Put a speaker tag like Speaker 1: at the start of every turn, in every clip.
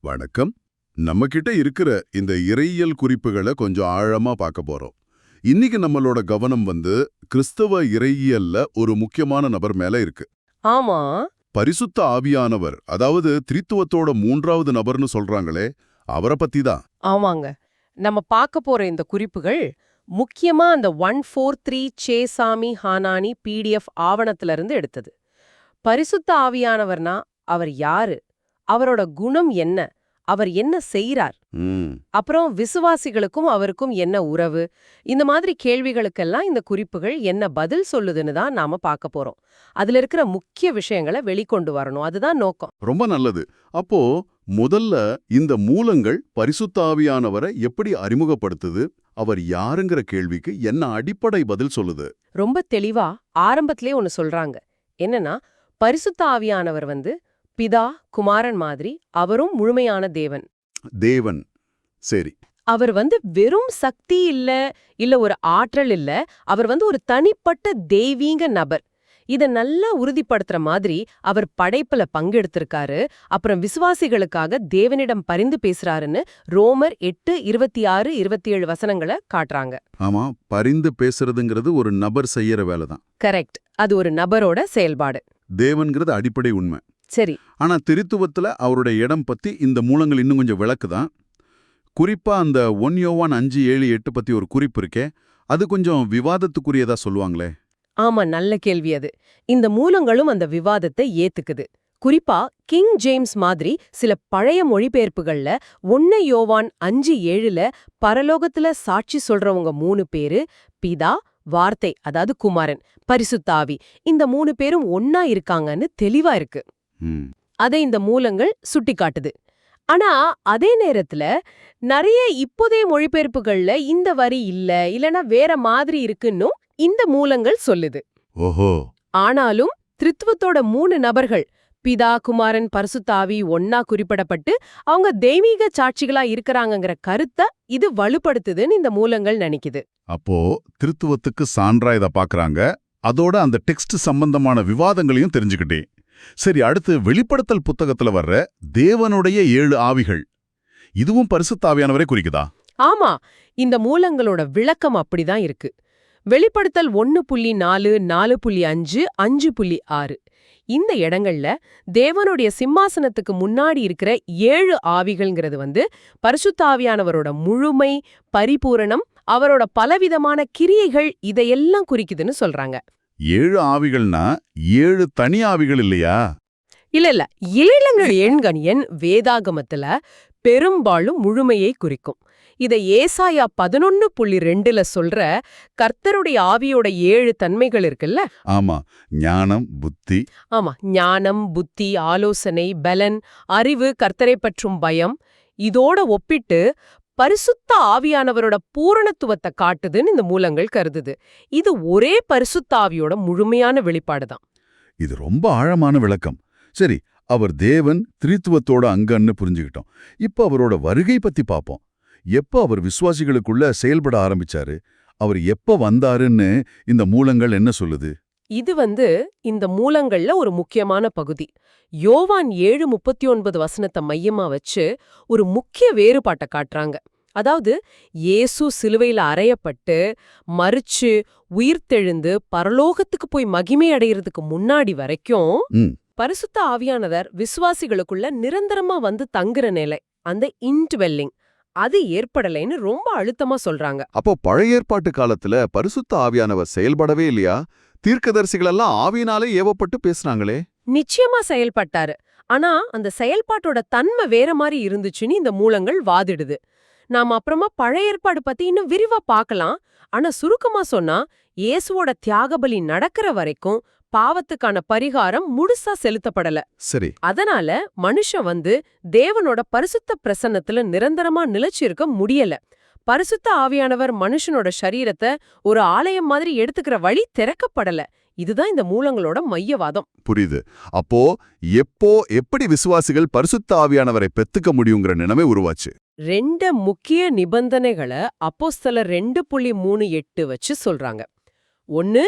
Speaker 1: வணக்கம். நம்ம கிட்ட இருக்கிற இந்த இறையியல் குறிப்புகளை கொஞ்சம் ஆழமா பார்க்க போறோம். இன்னைக்கு நம்மளோட கவனம் வந்து கிறிஸ்தவ இறையியல்ல ஒரு முக்கியமான நபர் மேல இருக்கு.
Speaker 2: ஆமா.
Speaker 1: பரிசுத்த ஆவியானவர் அதாவது திரித்துவத்தோட மூன்றாவது நபர்னு சொல்றாங்களே அவரை பத்தி தான்
Speaker 2: ஆமாங்க. நம்ம பார்க்க போற இந்த குறிப்புகள் முக்கியமா அந்த ஒன் ஃபோர் த்ரீ சேசாமி ஹானானி பிடிஎஃப் ஆவணத்துல இருந்து எடுத்தது. பரிசுத்த ஆவியானவர்னா அவர் யாரு? அவரோட குணம் என்ன? அவர் என்ன செய்றார்?
Speaker 1: ம்,
Speaker 2: அப்புறம் விசுவாசிகளுக்கும் அவருக்கும் என்ன உறவு? இந்த மாதிரி கேள்விகளுக்கெல்லாம் இந்த குறிப்புகள் என்ன பதில் சொல்லுதுன்னு தான் நாம பார்க்க போறோம். அதுல இருக்கிற முக்கிய விஷயங்களை வெளிக்கொண்டு வரணும். அதுதான் நோக்கம்.
Speaker 1: ரொம்ப நல்லது. அப்போ முதல்ல இந்த மூலங்கள் பரிசுத்த ஆவியானவரை எப்படி அறிமுகப்படுத்துது? அவர் யாருங்கிற கேள்விக்கு என்ன அடிப்படை பதில் சொல்லுது?
Speaker 2: ரொம்ப தெளிவா ஆரம்பத்திலே ஒன்னு சொல்றாங்க. என்னன்னா பரிசுத்த ஆவியானவர் வந்து பிதா குமாரன் மாதிரி அவரும் முழுமையான தேவன்.
Speaker 1: தேவன். சரி.
Speaker 2: அவர் வந்து வெறும் சக்தி இல்ல இல்ல ஒரு ஆற்றல் இல்ல அவர் வந்து ஒரு தனிப்பட்ட தெய்வீக நபர். இத நல்லா உறுதிப்படுத்துற மாதிரி அவர் படைப்புல பங்கெடுத்திருக்காரு. அப்புறம் விசுவாசிகளுக்காக தேவனிடம் பரிந்து பேசுறாருன்னு ரோமர் எட்டு இருபத்தி ஆறு இருபத்தி ஏழு வசனங்களை காட்டுறாங்க.
Speaker 1: ஆமா பரிந்து பேசுறதுங்கிறது ஒரு நபர் செய்யற வேலை தான்
Speaker 2: கரெக்ட். அது ஒரு நபரோட செயல்பாடு.
Speaker 1: தேவன்கிறது அடிப்படை உண்மை.
Speaker 2: சரி.
Speaker 1: ஆனா திருத்துவத்துல அவருடைய இடம் பத்தி இந்த மூலங்கள் இன்னும் கொஞ்சம் விளக்குதான். குறிப்பா அந்த ஒன் யோவான் அஞ்சு ஏழு எட்டு பத்தி ஒரு குறிப்பு இருக்கே. அது கொஞ்சம் விவாதத்துக்குரியதா சொல்லுவாங்களே?
Speaker 2: ஆமா நல்ல கேள்வி அது. இந்த மூலங்களும் அந்த விவாதத்தை ஏத்துக்குது. குறிப்பா கிங் ஜேம்ஸ் மாதிரி சில பழைய மொழிபெயர்ப்புகள்ல ஒன்னு யோவான் அஞ்சு ஏழுல பரலோகத்துல சாட்சி சொல்றவங்க மூணு பேரு பிதா வார்த்தை அதாவது குமாரன் பரிசுத்தாவி இந்த மூணு பேரும் ஒன்னா இருக்காங்கன்னு தெளிவா இருக்கு. அதை இந்த மூலங்கள் சுட்டிக்காட்டுது. ஆனா அதே நேரத்துல நிறைய இப்போதைய மொழிபெயர்ப்புகள்ல இந்த வரி இல்ல இல்லனா வேற மாதிரி இருக்குன்னும் இந்த மூலங்கள் சொல்லுது.
Speaker 1: ஓஹோ.
Speaker 2: ஆனாலும் திருத்துவத்தோட மூணு நபர்கள் பிதா குமாரன் பரிசுத்தாவி ஒன்னா குறிப்பிடப்பட்டு அவங்க தெய்வீக சாட்சிகளா இருக்கறாங்கங்கிற கருத்தை இது வலுப்படுத்துதுன்னு இந்த மூலங்கள் நினைக்குது.
Speaker 1: அப்போ திருத்துவத்துக்கு சான்றா இத பாக்குறாங்க. அதோட அந்த டெக்ஸ்ட் சம்பந்தமான விவாதங்களையும் தெரிஞ்சுக்கிட்டேன். சரி அடுத்து வெளிப்படுத்தல் புத்தகத்துல வர்ற தேவனுடைய ஏழு ஆவிகள். இதுவும் பரிசுத்தாவியானவரை குறிக்குதா?
Speaker 2: ஆமா இந்த மூலங்களோட விளக்கம் அப்படிதான் இருக்கு. வெளிப்படுத்தல் ஒன்னு புள்ளி நாலு நாலு புள்ளி அஞ்சு அஞ்சு புள்ளி ஆறு. இந்த இடங்கள்ல தேவனுடைய சிம்மாசனத்துக்கு முன்னாடி இருக்கிற ஏழு ஆவிகள்ங்கிறது வந்து பரிசுத்தாவியானவரோட முழுமை பரிபூரணம் அவரோட பலவிதமான கிரியைகள் இதையெல்லாம் குறிக்குதுன்னு சொல்றாங்க.
Speaker 1: ஏழு ஆவிகள்னா ஏழு தனி ஆவிகள் இல்லையா?
Speaker 2: இல்ல இல்ல ஏழுங்கள் எண்கணியன் வேதாகமத்துல பெரும்பாலும் முழுமையை குறிக்கும். இத ஏசாயா பதினொன்னு புள்ளி ரெண்டுல சொல்ற கர்த்தருடைய ஆவியோட ஏழு தன்மைகள் இருக்குல்ல?
Speaker 1: ஆமா ஞானம் புத்தி.
Speaker 2: ஆமா ஞானம் புத்தி ஆலோசனை பலன் அறிவு கர்த்தரை பற்றும் பயம் இதோட ஒப்பிட்டு பரிசுத்த ஆவியானவரோட பூரணத்துவத்தை காட்டுதுன்னு இந்த மூலங்கள் கருதுது. இது ஒரே பரிசுத்த ஆவியோட முழுமையான வெளிப்பாடுதான்.
Speaker 1: இது ரொம்ப ஆழமான விளக்கம். சரி அவர் தேவன் திரித்துவத்தோட அங்கன்னு புரிஞ்சுக்கிட்டோம். இப்ப அவரோட வருகை பத்தி பாப்போம். எப்ப அவர் விசுவாசிகளுக்குள்ள செயல்பட ஆரம்பிச்சாரு? அவர் எப்ப வந்தாருன்னு இந்த மூலங்கள் என்ன சொல்லுது?
Speaker 2: இது வந்து இந்த மூலங்கள்ல ஒரு முக்கியமான பகுதி. யோவான் ஏழு முப்பத்தி ஒன்பது வசனத்தை மையமா வச்சு ஒரு முக்கிய வேறுபாட்டை காட்டுறாங்க. அதாவது இயேசு சிலுவையில அறையப்பட்டு மறிச்சு உயிர்த்தெழுந்து பரலோகத்துக்கு போய் மகிமை அடையறதுக்கு முன்னாடி வரைக்கும். பரிசுத்த ஆவியானவர் விசுவாசிகளுக்குள்ள நிரந்தரமா வந்து தங்குற நிலை அந்த இன்ட்வெல்லிங். அது ஏற்படலைன்னு ரொம்ப அழுத்தமா சொல்றாங்க.
Speaker 3: அப்போ பழைய ஏற்பாட்டு காலத்துல பரிசுத்த ஆவியானவர் செயல்படவே இல்லையா? தீர்க்கதரிசிகளெல்லாம் ஆவியினாலே ஏவப்பட்டு பேசுனாங்களே.
Speaker 2: நிச்சயமா செயல்பட்டாரு. ஆனா அந்த செயல்பாட்டோட தன்மை வேற மாதிரி இருந்துச்சுன்னு இந்த மூலங்கள் வாதிடுது. நாம அப்புறமா பழைய ஏற்பாடு பத்தி இன்னும் விரிவா பார்க்கலாம். ஆனா சுருக்கமா சொன்னா இயேசுவோட தியாகபலி நடக்கிற வரைக்கும் பாவத்துக்கான பரிகாரம் முழுசா செலுத்தப்படல.
Speaker 3: சரி.
Speaker 2: அதனால மனுஷன் வந்து தேவனோட பரிசுத்த பிரசன்னத்துல நிரந்தரமா நிலைச்சிருக்க முடியல. பரிசுத்த ஆவியானவர் மனுஷனோட சரீரத்தை ஒரு ஆலயம் மாதிரி எடுத்துக்கிற வழி திறக்கப்படல. இதுதான் இந்த மூலங்களோட மையவாதம்.
Speaker 3: புரியுது. அப்போ எப்போ எப்படி விசுவாசிகள் பரிசுத்த ஆவியானவரை பெத்துக்க முடியுங்கிற நிலைமை உருவாச்சு?
Speaker 2: ரெண்டு முக்கிய நிபந்தனைகளை அப்போஸ்தலர் ரெண்டு புள்ளி மூணு எட்டு வச்சு சொல்றாங்க. ஒன்னு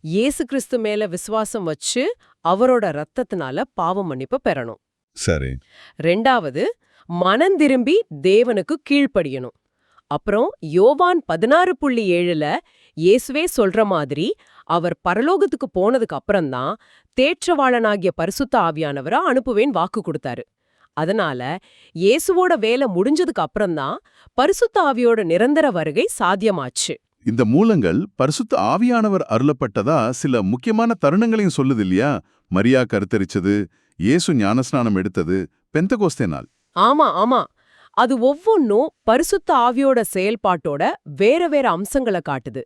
Speaker 2: இயேசு கிறிஸ்து மேல விசுவாசம் வச்சு அவரோட ரத்தத்தினால பாவ மன்னிப்பு பெறணும்.
Speaker 1: சரி.
Speaker 2: ரெண்டாவது மனந்திரும்பி தேவனுக்கு கீழ்ப்படியணும். அப்புறம் யோவான் பதினாறு புள்ளி ஏழுல இயேசுவே சொல்ற மாதிரி அவர் பரலோகத்துக்கு போனதுக்கு அப்புறம்தான் தேற்றவாளனாகிய பரிசுத்த ஆவியானவரா அனுப்புவேன் வாக்கு கொடுத்தாரு. அதனால இயேசுவோட வேலை முடிஞ்சதுக்கு அப்புறம்தான் பரிசுத்த ஆவியோட நிரந்தர வருகை சாத்தியமாச்சு.
Speaker 4: இந்த மூலங்கள் பரிசுத்த ஆவியானவர் அருளப்பட்டதா சில முக்கியமான தருணங்களையும் சொல்லுது இல்லையா? மரியா கருத்தரிச்சது இயேசு ஞானஸ்நானம் எடுத்தது பெந்தகோஸ்தே நாள்.
Speaker 2: ஆமா ஆமா. அது ஒவ்வொன்னும் பரிசுத்த ஆவியோட செயல்பாட்டோட வேற வேற அம்சங்களை காட்டுது.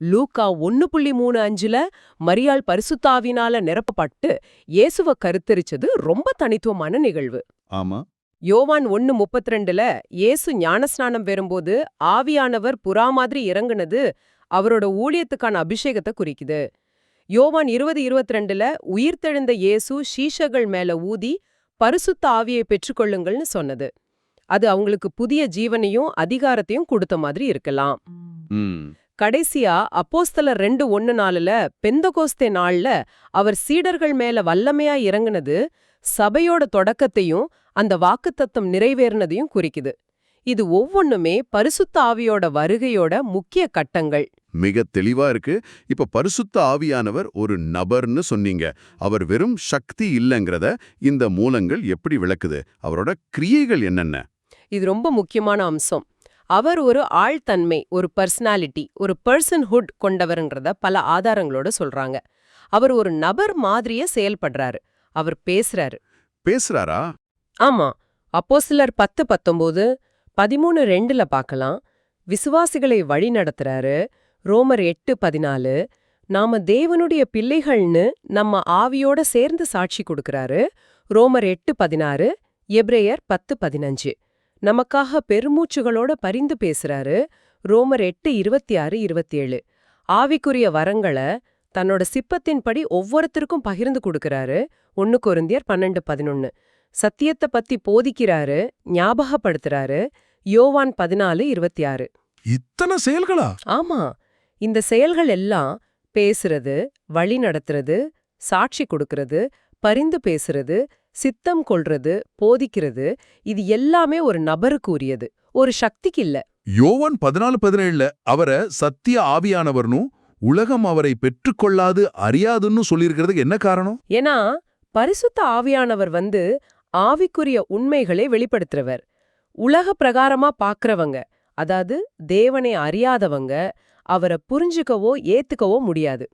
Speaker 2: லூக்கா ஒன்னு புள்ளி மூணு அஞ்சுல மரியாள் பரிசுத்த ஆவினால நிரப்பப்பட்டு இயேசுவ கருத்தரிச்சது ரொம்ப தனித்துவமான நிகழ்வு.
Speaker 4: ஆமா.
Speaker 2: யோவான் ஒன்னு முப்பத்தி ரெண்டுல இயேசு ஞானஸ்நானம் பெறும்போது ஆவியானவர் புறா மாதிரி இறங்குனது அவரோட ஊழியத்துக்கான அபிஷேகத்தை குறிக்குது. யோவான் இருபது இருபத்தி ரெண்டுல உயிர்த்தெழுந்த இயேசு சீஷர்கள் மேல ஊதி பரிசுத்த ஆவியை பெற்றுக்கொள்ளுங்கள்னு சொன்னது. அது அவங்களுக்கு புதிய ஜீவனையும் அதிகாரத்தையும் கொடுத்த மாதிரி இருக்கலாம். கடைசியா அப்போஸ்தலர் ரெண்டு ஒன்னு நாலுல பெந்தகோஸ்தே நாள்ல அவர் சீடர்கள் மேல வல்லமையா இறங்குனது சபையோட தொடக்கத்தையும் அந்த வாக்குத்தத்தம் நிறைவேறினதையும் குறிக்குது. இது ஒவ்வொன்னுமே பரிசுத்த ஆவியோட வருகையோட முக்கிய கட்டங்கள்.
Speaker 3: மிக தெளிவா இருக்கு. இப்ப பரிசுத்த ஆவியானவர் ஒரு நபர்னு சொன்னீங்க. அவர் வெறும் சக்தி இல்லைங்கிறத இந்த மூலங்கள் எப்படி விளக்குது? அவரோட கிரியைகள் என்னென்ன?
Speaker 2: இது ரொம்ப முக்கியமான அம்சம். அவர் ஒரு ஆழ்தன்மை ஒரு பர்சனாலிட்டி ஒரு பர்சன்ஹுட் கொண்டவருங்கிறத பல ஆதாரங்களோட சொல்றாங்க. அவர் ஒரு நபர் மாதிரியே செயல்படுறாரு. அவர் பேசுறாரு.
Speaker 3: பேசுறாரா?
Speaker 2: ஆமா. அப்போ சிலர் பத்து பத்தொம்போது பதிமூணு ரெண்டுல பார்க்கலாம் விசுவாசிகளை வழி நடத்துறாரு. ரோமர் எட்டு பதினாலு நாம தேவனுடைய பிள்ளைகள்னு நம்ம ஆவியோட சேர்ந்து சாட்சி கொடுக்கறாரு. ரோமர் எட்டு பதினாறு எப்ரேயர் பத்து பதினஞ்சு. நமக்காக பெருமூச்சுகளோட பரிந்து பேசுறாரு. ரோமர் எட்டு இருபத்தி ஆறு இருபத்தி ஏழு. ஆவிக்குரிய வரங்களை தன்னோட சிப்பத்தின்படி ஒவ்வொருத்தருக்கும் பகிர்ந்து கொடுக்கறாரு. ஒன்னு கொரிந்தியர் பன்னெண்டு பதினொன்னு. சத்தியத்தை பத்தி போதிக்கிறாரு ஞாபகப்படுத்துறாரு. யோவான் பதினாலு இருபத்தி ஆறு.
Speaker 4: இத்தனை செயல்களா?
Speaker 2: ஆமா. இந்த செயல்கள் எல்லாம் பேசுறது வழி நடத்துறது சாட்சி கொடுக்கறது பரிந்து பேசுறது சித்தம் கொள்றது போதிக்கிறது இது எல்லாமே ஒரு நபருக்கு உரியது ஒரு சக்திக்கு இல்ல
Speaker 4: யோவான் பதினாலு பதினேழுல அவரை சத்திய ஆவியானவர்னும் உலகம் அவரை பெற்றுக்கொள்ளாது அறியாதுன்னு சொல்லியிருக்கிறதுக்கு என்ன காரணம்?
Speaker 2: ஏன்னா பரிசுத்த ஆவியானவர் வந்து ஆவிக்குரிய உண்மைகளை வெளிப்படுத்துறவர். உலக பிரகாரமா பாக்குறவங்க அதாவது தேவனை அறியாதவங்க அவரை புரிஞ்சுக்கவோ ஏத்துக்கவோ முடியாது.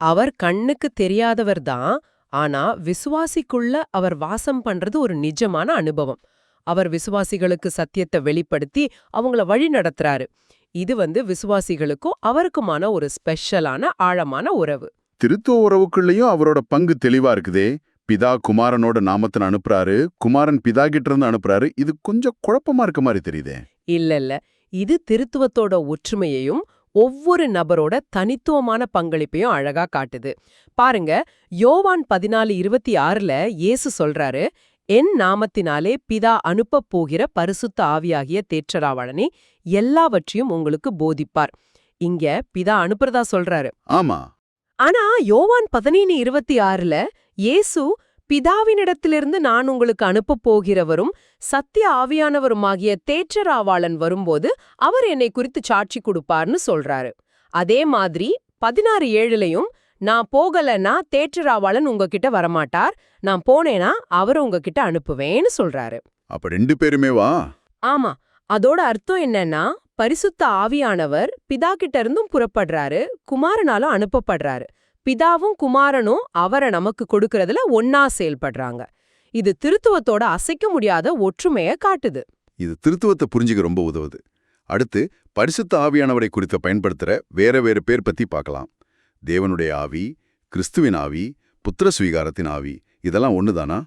Speaker 2: அவர் கண்ணுக்கு தெரியாதவர் தான் ஆனா விசுவாசிக்குள்ள அவர் வாசம் பண்றது ஒரு நிஜமான அனுபவம். அவர் விசுவாசிகளுக்கு சத்தியத்தை வெளிப்படுத்தி அவங்கள வழி நடத்துறாரு. இது வந்து விசுவாசிகளுக்கும் அவருக்குமான ஒரு ஸ்பெஷலான ஆழமான உறவு.
Speaker 3: திருத்துவ உறவுக்குள்ளேயும் அவரோட பங்கு தெளிவா இருக்குதே. பிதா குமாரனோட நாமத்துல அனுப்புறாரு. குமாரன் பிதா கிட்ட இருந்து அனுப்புறாரு. இது கொஞ்சம் குழப்பமா இருக்க மாதிரி தெரியுதே.
Speaker 2: இல்ல இல்ல. இது திருத்துவத்தோட ஒற்றுமையையும் ஒவ்வொரு நபரோட தனித்துவமான பங்களிப்பையும் அழகா காட்டுது. பாருங்க யோவான் பதினாலு இருபத்தி ஆறுல இயேசு சொல்றாரு என் நாமத்தினாலே பிதா அனுப்பப் போகிற பரிசுத்த ஆவியாகிய தேற்றராவளனே எல்லாவற்றையும் உங்களுக்கு போதிப்பார். இங்க பிதா அனுப்புறதா சொல்றாரு.
Speaker 3: ஆமா.
Speaker 2: ஆனா யோவான் பதினேழு இருபத்தி ஆறுல இயேசு பிதாவினிடத்திலிருந்து நான் உங்களுக்கு அனுப்பப் போகிறவரும் சத்திய ஆவியானவருமாகிய தேற்றராவாளன் வரும்போது அவர் என்னை குறித்து சாட்சி கொடுப்பார்னு சொல்றாரு. அதே மாதிரி பதினாறு ஏழுலையும் நான் போகலன்னா தேற்றராவாளன் உங்ககிட்ட வரமாட்டார். நான் போனேனா அவர் உங்ககிட்ட அனுப்புவேன்னு சொல்றாரு.
Speaker 3: அப்ப ரெண்டு பேருமே வா.
Speaker 2: ஆமா. அதோட அர்த்தம் என்னன்னா பரிசுத்த ஆவியானவர் பிதா கிட்ட இருந்தும் புறப்படுறாரு குமாரனாலும் அனுப்பப்படுறாரு. பிதாவும் குமாரனும் அவரை நமக்கு கொடுக்கறதுல ஒன்னா செயல்படுறாங்க. இது திருத்துவத்தோட அசைக்க முடியாத ஒற்றுமைய காட்டுது.
Speaker 3: இது திருத்துவத்தை புரிஞ்சுக்க ரொம்ப உதவுது. அடுத்து பரிசுத்த ஆவியானவரை குறித்த பயன்படுத்துற வேற வேற பேர் பத்தி பார்க்கலாம். தேவனுடைய ஆவி கிறிஸ்துவின் ஆவி புத்திர சுவீகாரத்தின் ஆவி இதெல்லாம் ஒண்ணுதானா?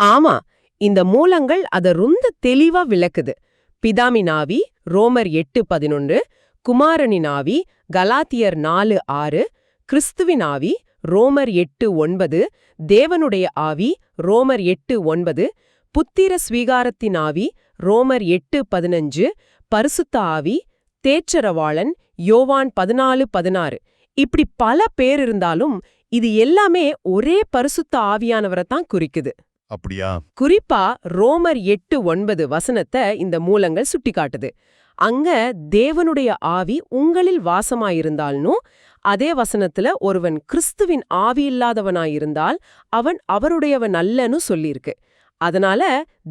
Speaker 2: ஆமா இந்த மூலங்கள் அத ரொம்ப தெளிவா விளக்குது. பிதாமின் ஆவி ரோமர் எட்டு பதினொன்று குமாரனின் ஆவி கலாத்தியர் நாலு ஆறு கிறிஸ்துவின் ஆவி ரோமர் எட்டு ஒன்பது தேவனுடைய ஆவி ரோமர் எட்டு ஒன்பது புத்திர ஸ்வீகாரத்தின் ஆவி ரோமர் எட்டு பதினஞ்சு பரிசுத்த ஆவி தேற்றரவாளன் யோவான் பதினாலு பதினாறு. இப்படி பல பேர் இருந்தாலும் இது எல்லாமே ஒரே பரிசுத்த ஆவியானவரை தான் குறிக்குது.
Speaker 4: அப்படியா?
Speaker 2: குறிப்பா ரோமர் எட்டு ஒன்பது வசனத்தை இந்த மூலங்கள் சுட்டிக்காட்டுது. அங்க தேவனுடைய ஆவி உங்களில் வாசமாயிருந்தால்னும் அதே வசனத்துல ஒருவன் கிறிஸ்துவின் ஆவி இல்லாதவனாயிருந்தால் அவன் அவருடையவன் அல்லன்னு சொல்லியிருக்கு. அதனால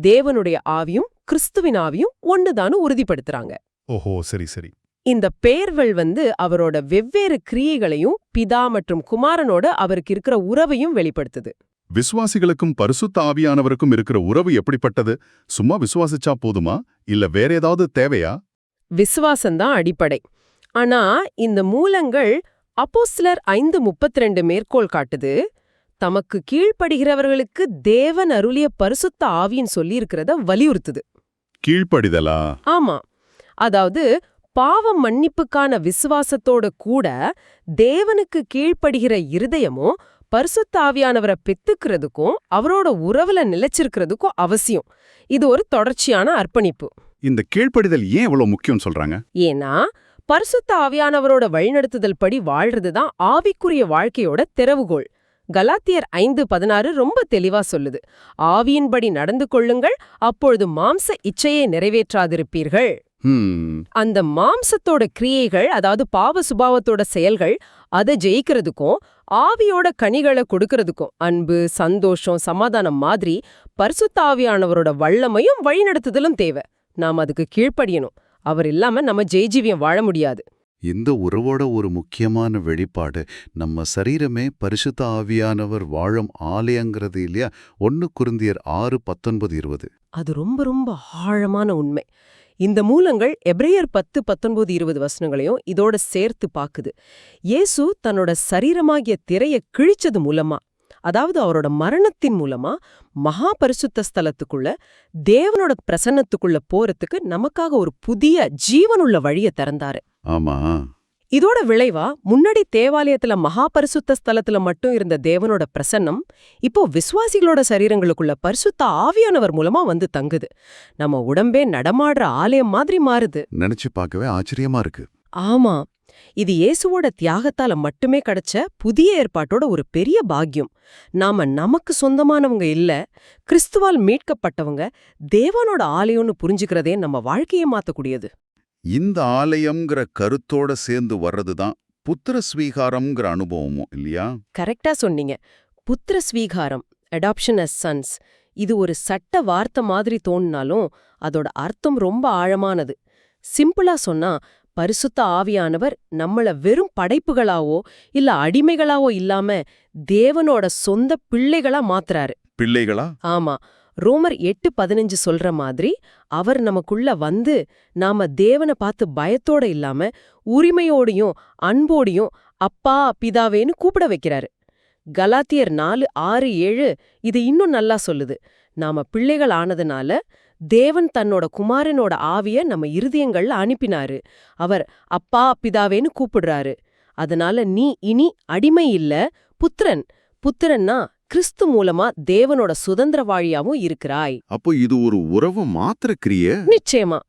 Speaker 2: தேவனுடைய ஆவியும் கிறிஸ்துவின் ஆவியும் ஒண்ணுதான்னு உறுதிப்படுத்துறாங்க.
Speaker 4: ஓஹோ சரி சரி.
Speaker 2: இந்த பெயர்கள் வந்து அவரோட வெவ்வேறு கிரியைகளையும் பிதா மற்றும் குமாரனோட அவருக்கு இருக்கிற உறவையும் வெளிப்படுத்துது.
Speaker 4: விசுவாசிகளுக்கும் பரிசுத்த ஆவியானவருக்கும் இருக்கிற உறவு எப்படிப்பட்டது? சும்மா விசுவாசிச்சா போதுமா? இல்ல வேற ஏதாவது தேவையா?
Speaker 2: விசுவாசம்தான் அடிப்படை. ஆனா இந்த மூலங்கள் அப்போஸ்தலர் ஐந்து முப்பத்தி ரெண்டு மேற்கோள் காட்டுது. தமக்கு கீழ்ப்படுகிறவர்களுக்கு தேவன் அருளிய பரிசுத்த ஆவின்னு சொல்லியிருக்கிறத வலியுறுத்துது.
Speaker 4: கீழ்ப்படிதலா?
Speaker 2: ஆமா. அதாவது பாவம் மன்னிப்புக்கான விசுவாசத்தோட கூட தேவனுக்கு கீழ்ப்படுகிற இருதயமும் பரிசுத்த ஆவியானவரை பெத்துக்கிறதுக்கும் அவரோட உறவுல நிலைச்சிருக்கிறதுக்கும் அவசியம். இது ஒரு தொடர்ச்சியான அர்ப்பணிப்பு.
Speaker 3: இந்த கீழ்ப்படிதல் ஏன் இவ்வளவு முக்கியம் சொல்றாங்க?
Speaker 2: ஏன்னா பரிசுத்த ஆவியானவரோட வழிநடத்துதல் படி வாழ்றது தான் ஆவிக்குரிய வாழ்க்கையோட திறவுகோல் கலாத்தியர் ஐந்து பதினாறு ரொம்ப தெளிவா சொல்லுது. ஆவியின்படி நடந்து கொள்ளுங்கள் அப்பொழுது மாம்ச இச்சையை நிறைவேற்றாதிருப்பீர்கள். அந்த மாம்சத்தோட கிரியைகள் அதாவது பாவ சுபாவத்தோட செயல்கள் அதை ஜெயிக்கிறதுக்கும் ஆவியோட கனிகளை கொடுக்கறதுக்கும் அன்பு சந்தோஷம் சமாதானம் மாதிரி பரிசுத்த ஆவியானவரோட வல்லமையும் வழிநடத்துதலும் தேவை. நாம் அதுக்கு கீழ்ப்படியணும். அவர் இல்லாம நம்ம ஜெய்ஜீவியம் வாழ முடியாது.
Speaker 1: இந்த உறவோட ஒரு முக்கியமான வெளிப்பாடு நம்ம சரீரமே பரிசுத்த ஆவியானவர் வாழும் ஆலயங்கிறது இல்லையா? ஒன்னு குருந்தியர் ஆறு பத்தொன்பது இருபது.
Speaker 2: அது ரொம்ப ரொம்ப ஆழமான உண்மை. இந்த மூலங்கள் எப்ரேயர் பத்து பத்தொன்பது இருபது வசனங்களையும் இதோட சேர்த்து பாக்குது இயேசு தன்னோட சரீரமாகிய திரைய கிழிச்சது மூலமா. அதாவது அவரோட மரணத்தின் மூலமா மகா பரிசுத்த ஸ்தலத்துக்குள்ள தேவனோட பிரசன்னத்துக்குள்ள போறதுக்கு நமக்காக ஒரு புதிய ஜீவனுள்ள வழிய திறந்தாரு.
Speaker 1: ஆமா.
Speaker 2: இதோட விளைவா முன்னாடி தேவாலயத்துல மகா பரிசுத்த ஸ்தலத்துல மட்டும் இருந்த தேவனோட பிரசன்னம் இப்போ விசுவாசிகளோட சரீரங்களுக்குள்ள பரிசுத்த ஆவியானவர் மூலமா வந்து தங்குது. நம்ம உடம்பே நடமாடுற ஆலயம் மாதிரி மாறுது.
Speaker 1: நினைச்சு பார்க்கவே ஆச்சரியமா இருக்கு.
Speaker 2: ஆமா. இது இயேசுவோட தியாகத்தால மட்டுமே கிடைச்ச புதிய ஏற்பாட்டோட ஒரு பெரிய பாக்கியம். நாம நமக்கு சொந்தமானவங்க இல்ல கிறிஸ்துவால் மீட்கப்பட்டவங்க தேவனோட ஆலயம்னு புரிஞ்சுக்கிறதே நம்ம வாழ்க்கையை மாத்தக்கூடியது.
Speaker 1: இந்த ஆலயம்ங்கிற கருத்தோட சேர்ந்து வர்றதுதான் புத்திர ஸ்வீகாரம்ங்கிற அனுபவமும் இல்லையா?
Speaker 2: கரெக்டா சொன்னீங்க. புத்திர ஸ்வீகாரம் அடாப்ஷன் அஸ் சன்ஸ் இது ஒரு சட்ட வார்த்தை மாதிரி தோணினாலும் அதோட அர்த்தம் ரொம்ப ஆழமானது. சிம்பிளா சொன்னா பரிசுத்த ஆவியானவர் நம்மள வெறும் படைப்புகளாவோ இல்ல அடிமைகளாவோ இல்லாம தேவனோட சொந்த பிள்ளைகளா மாத்துறாரு.
Speaker 1: பிள்ளைகளா?
Speaker 2: ஆமா. ரோமர் எட்டு பதினஞ்சு சொல்ற மாதிரி அவர் நமக்குள்ள வந்து நாம தேவனை பார்த்து பயத்தோட இல்லாம உரிமையோடையும் அன்போடையும் அப்பா பிதாவேன்னு கூப்பிட வைக்கிறாரு. கலாத்தியர் நாலு ஆறு ஏழு இது இன்னும் நல்லா சொல்லுது. நாம பிள்ளைகள் ஆனதுனால தேவன் தன்னோட குமாரனோட ஆவிய நம்ம இருதயங்கள்ல அனுப்பினாரு. அவர் அப்பா பிதாவேன்னு கூப்பிடுறாரு. அதனால நீ இனி அடிமை இல்ல புத்திரன். புத்திரன்னா கிறிஸ்து மூலமா தேவனோட சுதந்திரவாழியாவும் இருக்கிறாய்.
Speaker 3: அப்போ இது ஒரு உறவு மாத்திர கிரிய?
Speaker 2: நிச்சயமா.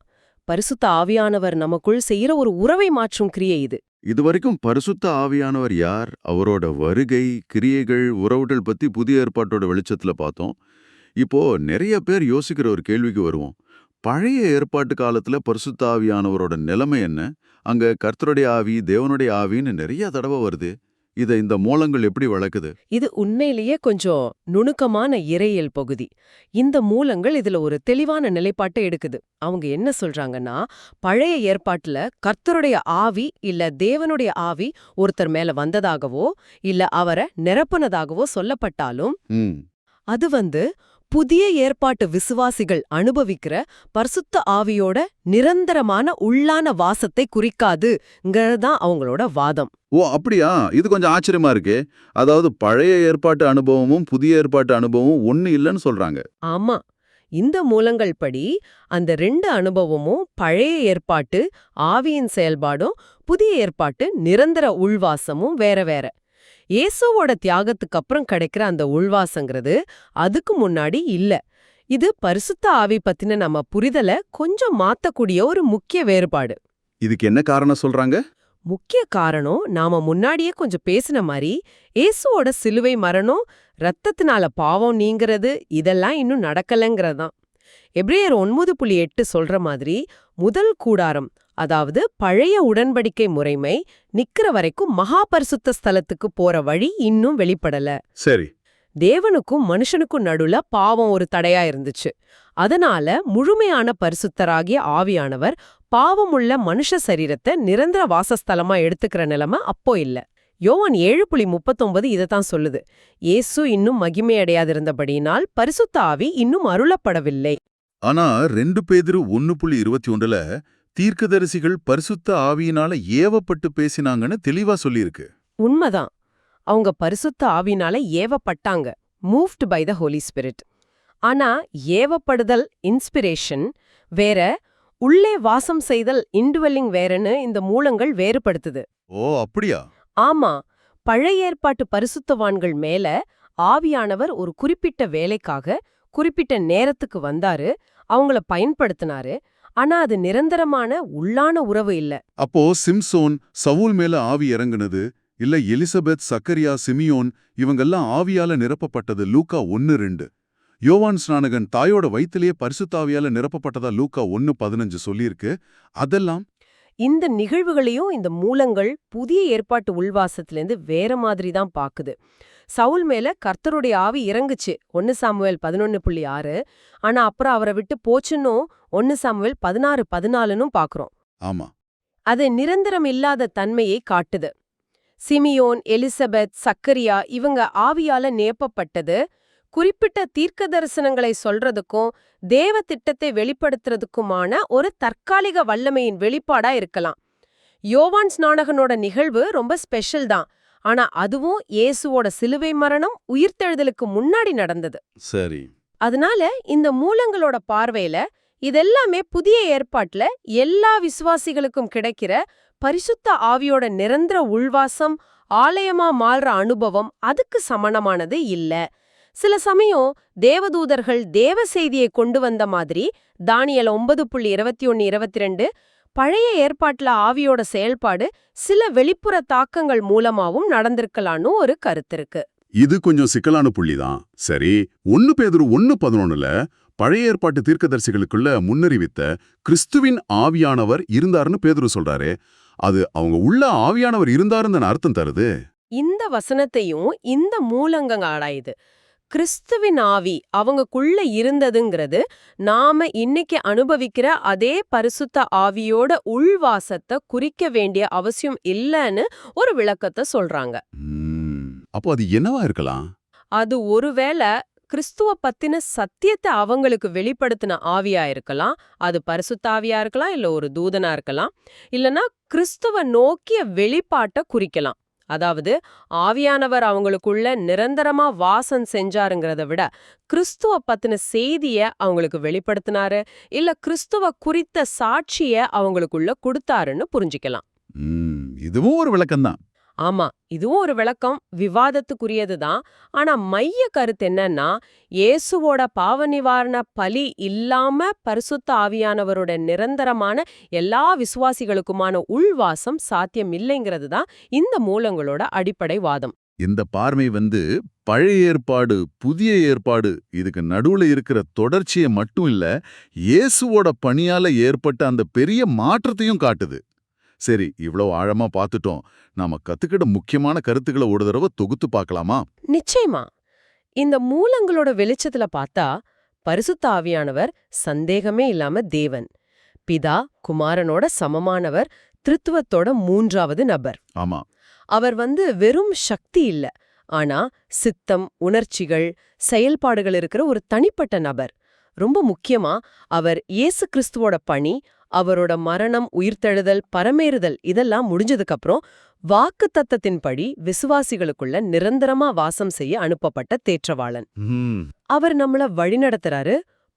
Speaker 2: பரிசுத்த ஆவியானவர் நமக்குள் செய்யற ஒரு உறவை மாற்றும் கிரியை இது.
Speaker 3: இதுவரைக்கும் பரிசுத்த ஆவியானவர் யார்? அவரோட வருகை கிரியைகள் உறவுகள் பத்தி புதிய ஏற்பாட்டோட வெளிச்சத்துல பார்த்தோம். இப்போ நிறைய பேர் யோசிக்கிற ஒரு கேள்விக்கு வருவோம். பழைய ஏற்பாட்டு காலத்துல பரிசுத்த ஆவியானவரோட நிலைமை என்ன? அங்க கர்த்தருடைய ஆவி தேவனுடைய ஆவின்னு நிறைய தடவை வருது. இதை இந்த மூலங்கள் எப்படி வளர்க்குது
Speaker 2: இது உண்மையிலேயே கொஞ்சம் நுணுக்கமான இறையியல் பகுதி. இந்த மூலங்கள் இதுல ஒரு தெளிவான நிலைப்பாட்டை எடுக்குது. அவங்க என்ன சொல்றாங்கன்னா பழைய ஏற்பாட்டுல கர்த்தருடைய ஆவி இல்ல தேவனுடைய ஆவி ஒருத்தர் மேல வந்ததாகவோ இல்ல அவரை நிரப்புனதாகவோ சொல்லப்பட்டாலும் அது வந்து புதிய ஏற்பாட்டு விசுவாசிகள் அனுபவிக்கிற பரிசுத்த ஆவியோட நிரந்தரமான உள்ளான வாசத்தை குறிக்காதுங்கிறதுதான் அவங்களோட வாதம்.
Speaker 3: ஓ அப்படியா? இது கொஞ்சம் ஆச்சரியமா இருக்கே. அதாவது பழைய ஏற்பாட்டு அனுபவமும் புதிய ஏற்பாட்டு அனுபவமும் ஒண்ணு இல்லைன்னு சொல்றாங்க.
Speaker 2: ஆமா. இந்த மூலங்கள் படி அந்த ரெண்டு அனுபவமும் பழைய ஏற்பாட்டு ஆவியின் செயல்பாடும் புதிய ஏற்பாட்டு நிரந்தர உள்வாசமும் வேற வேற. இயேசுவோட தியாகத்துக்கு அப்புறம் கிடைக்கிற அந்த உள்வாசங்கிறது அதுக்கு முன்னாடி இல்ல. இது பரிசுத்த ஆவி பத்தின நம்ம புரிதலை கொஞ்சம் மாத்தக்கூடிய ஒரு முக்கிய வேறுபாடு.
Speaker 3: இதுக்கு என்ன காரணம் சொல்றாங்க?
Speaker 2: முக்கிய காரணம் நாம முன்னாடியே கொஞ்சம் பேசின மாதிரி இயேசுவோட சிலுவை மரணம் ரத்தத்தினால பாவம் நீங்கிறது இதெல்லாம் இன்னும் நடக்கலங்கிறதான் எப்ரேயர் ஒன்பது புள்ளி எட்டு சொல்ற மாதிரி முதல் கூடாரம் அதாவது பழைய உடன்படிக்கை முறைமை நிக்கிற வரைக்கும் மகா பரிசுத்த ஸ்தலத்துக்கு போற வழி இன்னும் வெளிப்படல.
Speaker 3: சரி.
Speaker 2: தேவனுக்கும் மனுஷனுக்கும் நடுல பாவம் ஒரு தடையா இருந்துச்சு. அதனால முழுமையான பரிசுத்தராகிய ஆவியானவர் பாவமுள்ள மனுஷ சரீரத்தை நிரந்தர வாசஸ்தலமா எடுத்துக்கிற நிலைமை அப்போ இல்ல. யோவான் ஏழு புள்ளி முப்பத்தொன்பது இதைத்தான் சொல்லுது. இயேசு இன்னும் மகிமையடையாதிருந்தபடியினால் பரிசுத்த ஆவி இன்னும் அருளப்படவில்லை.
Speaker 1: ஆனா ரெண்டு பேதிரு ஒன்னு புள்ளி இருபத்தி ஒன்றுல தீர்க்கதரிசிகள் பரிசுத்த ஆவியினால ஏவப்பட்டு பேசினாங்கன்னு தெளிவா சொல்லியிருக்கு.
Speaker 2: உண்மைதான். அவங்க பரிசுத்த ஆவினால ஏவப்பட்டாங்க. Moved by the holy spirit ஆனா ஏவப்படுதல் இன்ஸ்பிரேஷன் வேற உள்ளே வாசம் செய்தல் இன்டுவெல்லிங் வேறன்னு இந்த மூலங்கள் வேறுபடுத்துது.
Speaker 1: ஓ அப்படியா?
Speaker 2: ஆமா. பழைய ஏற்பாட்டு பரிசுத்தவான்கள் மேல ஆவியானவர் ஒரு குறிப்பிட்ட வேலைக்காக குறிப்பிட்ட நேரத்துக்கு வந்தாரு அவங்கள பயன்படுத்தினாரு ஆனா அது நிரந்தரமான உள்ளான உறவு இல்ல.
Speaker 1: அப்போ சிம்சோன் சவுல் மேல ஆவி இறங்குனது இல்ல எலிசபெத் சக்கரியா சிமியோன் இவங்கெல்லாம் ஆவியால நிரப்பப்பட்டது லூக்கா ஒன்னு ரெண்டு. யோவான் ஸ்நானகன் தாயோட வயித்திலேயே பரிசுத்தாவியால நிரப்பப்பட்டதா லூக்கா ஒன்னு பதினஞ்சு சொல்லியிருக்கு. அதெல்லாம்
Speaker 2: இந்த நிகழ்வுகளையும் இந்த மூலங்கள் புதிய ஏற்பாட்டு உள்வாசத்திலேருந்து வேற மாதிரி தான் பாக்குது. சவுல் மேல கர்த்தருடைய ஆவி இறங்குச்சு. ஒன்னு சாமுவேல் பதினொன்னு புள்ளி ஆறு. ஆனா அப்புறம் அவரை விட்டு போச்சுன்னும் ஒன்னு சாமுவேல் பதினாறு பதினாலுன்னும் பாக்குறோம்.
Speaker 1: ஆமா.
Speaker 2: அது நிரந்தரம் இல்லாத தன்மையை காட்டுது. சிமியோன் எலிசபெத் சக்கரியா இவங்க ஆவியால நேப்பப்பட்டது குறிப்பிட்ட தீர்க்க தரிசனங்களை சொல்றதுக்கும் தேவ திட்டத்தை வெளிப்படுத்துறதுக்குமான ஒரு தற்காலிக வல்லமையின் வெளிப்பாடா இருக்கலாம். யோவான் ஸ்நானகனோட நிகழ்வு ரொம்ப ஸ்பெஷல் தான். ஆனா அதுவும் இயேசுவோட சிலுவை மரணம் உயிர்த்தெழுதலுக்கு முன்னாடி நடந்தது.
Speaker 1: சரி.
Speaker 2: அதனால இந்த மூலங்களோட பார்வையில இதெல்லாமே புதிய ஏற்பாட்டுல எல்லா விசுவாசிகளுக்கும் கிடைக்கிற பரிசுத்த ஆவியோட நிரந்தர உள்வாசம் ஆலயமா மாறுற அனுபவம் அதுக்கு சமணமானது இல்ல. சில சமயம் தேவதூதர்கள் தேவ செய்தியை கொண்டு வந்த மாதிரி தானியல் ஒன்பது புள்ளி இருபத்தி ஒன்னு இருபத்தி ரெண்டு பழைய ஏற்பாட்டுல ஆவியோட செயல்பாடு சில வெளிப்புற தாக்கங்கள் மூலமாவும் நடந்திருக்கலான்னு ஒரு கருத்து இருக்கு.
Speaker 3: இது கொஞ்சம் சிக்கலான புள்ளிதான். சரி ஒன்னு பேதுரு ஒன்னு பதினொன்னுல பழைய ஏற்பாட்டு தீர்க்கதரிசிகளுக்குள்ள முன்னறிவித்த கிறிஸ்துவின் ஆவியானவர் இருந்தாருன்னு பேதுரு சொல்றாரு அது அவங்க உள்ள ஆவியானவர் இருந்தாருன்னு அர்த்தம் தருது?
Speaker 2: இந்த வசனத்தையும் இந்த மூலங்கங்க ஆடாயுது கிறிஸ்துவின் ஆவி அவங்கக்குள்ள இருந்ததுங்கிறது நாம இன்னைக்கு அனுபவிக்கிற அதே பரிசுத்த ஆவியோட உள்வாசத்தை குறிக்க வேண்டிய அவசியம் இல்லைன்னு ஒரு விளக்கத்தை சொல்றாங்க.
Speaker 3: அப்போ அது என்னவா இருக்கலாம்?
Speaker 2: அது ஒருவேளை கிறிஸ்துவ பத்தின சத்தியத்தை அவங்களுக்கு வெளிப்படுத்தின ஆவியா இருக்கலாம் அது பரிசுத்த ஆவியா இருக்கலாம் இல்ல ஒரு தூதனா இருக்கலாம் இல்லனா கிறிஸ்துவ நோக்கிய வெளிப்பாட்டை குறிக்கலாம். அதாவது ஆவியானவர் அவங்களுக்குள்ள நிரந்தரமா வாசம் செஞ்சாருங்கிறத விட கிறிஸ்துவ பத்தின செய்திய அவங்களுக்கு வெளிப்படுத்தினாரு இல்ல கிறிஸ்துவ குறித்த சாட்சிய அவங்களுக்குள்ள கொடுத்தாருன்னு புரிஞ்சுக்கலாம்.
Speaker 1: இதுவும் ஒரு விளக்கம்தான்.
Speaker 2: ஆமா இதுவும் ஒரு விளக்கம். விவாதத்துக்குரியதுதான் ஆனா மைய கருத்து என்னன்னா இயேசுவோட பாவ நிவாரண பலி இல்லாம பரிசுத்த ஆவியானவரோட நிரந்தரமான எல்லா விசுவாசிகளுக்குமான உள்வாசம் சாத்தியம் இல்லைங்கிறது தான் இந்த மூலங்களோட அடிப்படை வாதம்.
Speaker 1: இந்த பார்வை வந்து பழைய ஏற்பாடு புதிய ஏற்பாடு இதுக்கு நடுவுல இருக்கிற தொடர்ச்சியை மட்டும் இல்ல இயேசுவோட பணியால ஏற்பட்ட அந்த பெரிய மாற்றத்தையும் காட்டுது. சரி இவ்வளவு ஆழமா பார்த்துட்டோம் நாம கத்துக்கிட்ட முக்கியமான கருத்துக்களை ஒரு தடவை தொகுத்து பார்க்கலாமா
Speaker 2: நிச்சயமா. இந்த மூலங்களோட வெளிச்சத்துல பார்த்தா பரிசுத்த ஆவியானவர் சந்தேகமே இல்லாம தேவன். பிதா குமாரனோட சமமானவர் திருத்துவத்தோட மூன்றாவது நபர்.
Speaker 1: ஆமா.
Speaker 2: அவர் வந்து வெறும் சக்தி இல்ல. ஆனா சித்தம் உணர்ச்சிகள் செயல்பாடுகள் இருக்கிற ஒரு தனிப்பட்ட நபர். ரொம்ப முக்கியமா அவர் இயேசு கிறிஸ்துவோட பணி அவரோட மரணம் உயிர்த்தெழுதல் பரமேறுதல் இதெல்லாம் முடிஞ்சதுக்கு அப்புறம் வாக்கு தத்தத்தின்படி விசுவாசிகளுக்குள்ள நிரந்தரமா வாசம் செய்ய அனுப்பப்பட்ட தேற்றவாளன். அவர் நம்மள வழிநடத்துறாரு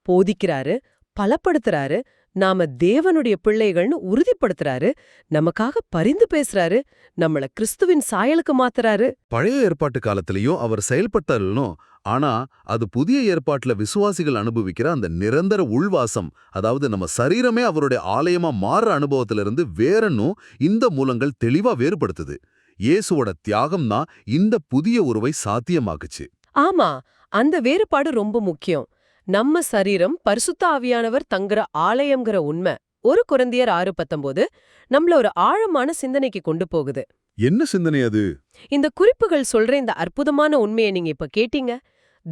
Speaker 2: போதிக்கிறாரு பலப்படுத்துறாரு நாம தேவனுடைய பிள்ளைகள்னு உறுதிப்படுத்துறாரு நமக்காக பரிந்து பேசுறாரு நம்மள கிறிஸ்துவின் சாயலுக்கு மாத்துறாரு.
Speaker 5: பழைய ஏற்பாட்டு காலத்திலயும் அவர் செயல்பட்டாலும் ஆனா அது புதிய ஏற்பாட்டுல விசுவாசிகள் அனுபவிக்கிற அந்த நிரந்தர உள்வாசம் அதாவது நம்ம சரீரமே அவருடைய ஆலயமா மாறுற அனுபவத்திலிருந்து வேறன்னும் இந்த மூலங்கள் தெளிவா வேறுபடுத்துது. இயேசுவோட தியாகம் தான் இந்த புதிய உறவை சாத்தியமாக்குச்சு.
Speaker 2: ஆமா அந்த வேறுபாடு ரொம்ப முக்கியம். நம்ம சரீரம் பரிசுத்த ஆவியானவர் தங்குற ஆலயம்ங்கிற உண்மை ஒரு குழந்தையர் ஆறு பத்தொன்பது நம்மள ஒரு ஆழமான சிந்தனைக்கு கொண்டு போகுது.
Speaker 3: என்ன சிந்தனை அது?
Speaker 2: இந்த குறிப்புகள் சொல்ற இந்த அற்புதமான உண்மையை நீங்க இப்ப கேட்டீங்க.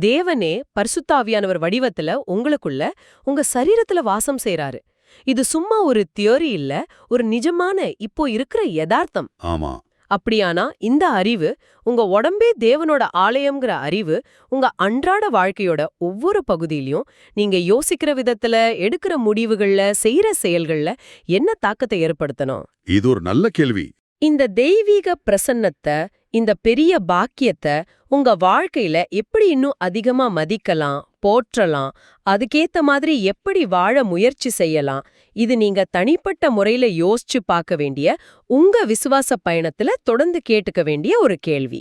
Speaker 2: தேவனே பரிசுத்தாவியானவர் வடிவத்துல உங்களுக்குள்ள உங்க சரீரத்துல வாசம் செய்றாரு. இது சும்மா ஒரு தியோரி இல்ல ஒரு நிஜமான இப்போ இருக்கிற யதார்த்தம்.
Speaker 3: ஆமா.
Speaker 2: அப்படியானா இந்த அறிவு உங்க உடம்பே தேவனோட ஆலயம்ங்கிற அறிவு உங்க அன்றாட வாழ்க்கையோட ஒவ்வொரு பகுதியிலயும் நீங்க யோசிக்கிற விதத்துல எடுக்கிற முடிவுகள்ல செய்யற செயல்கள்ல என்ன தாக்கத்தை ஏற்படுத்தணும்?
Speaker 3: இது ஒரு நல்ல கேள்வி.
Speaker 2: இந்த தெய்வீக பிரசன்னத்தை இந்த பெரிய பாக்கியத்தை உங்க வாழ்க்கையில எப்படி இன்னும் அதிகமா மதிக்கலாம் போற்றலாம் அதுக்கேத்த மாதிரி எப்படி வாழ முயற்சி செய்யலாம் இது நீங்க தனிப்பட்ட முறையில யோசிச்சு பார்க்க வேண்டிய உங்க விசுவாச பயணத்துல தொடர்ந்து கேட்டுக்க வேண்டிய ஒரு கேள்வி.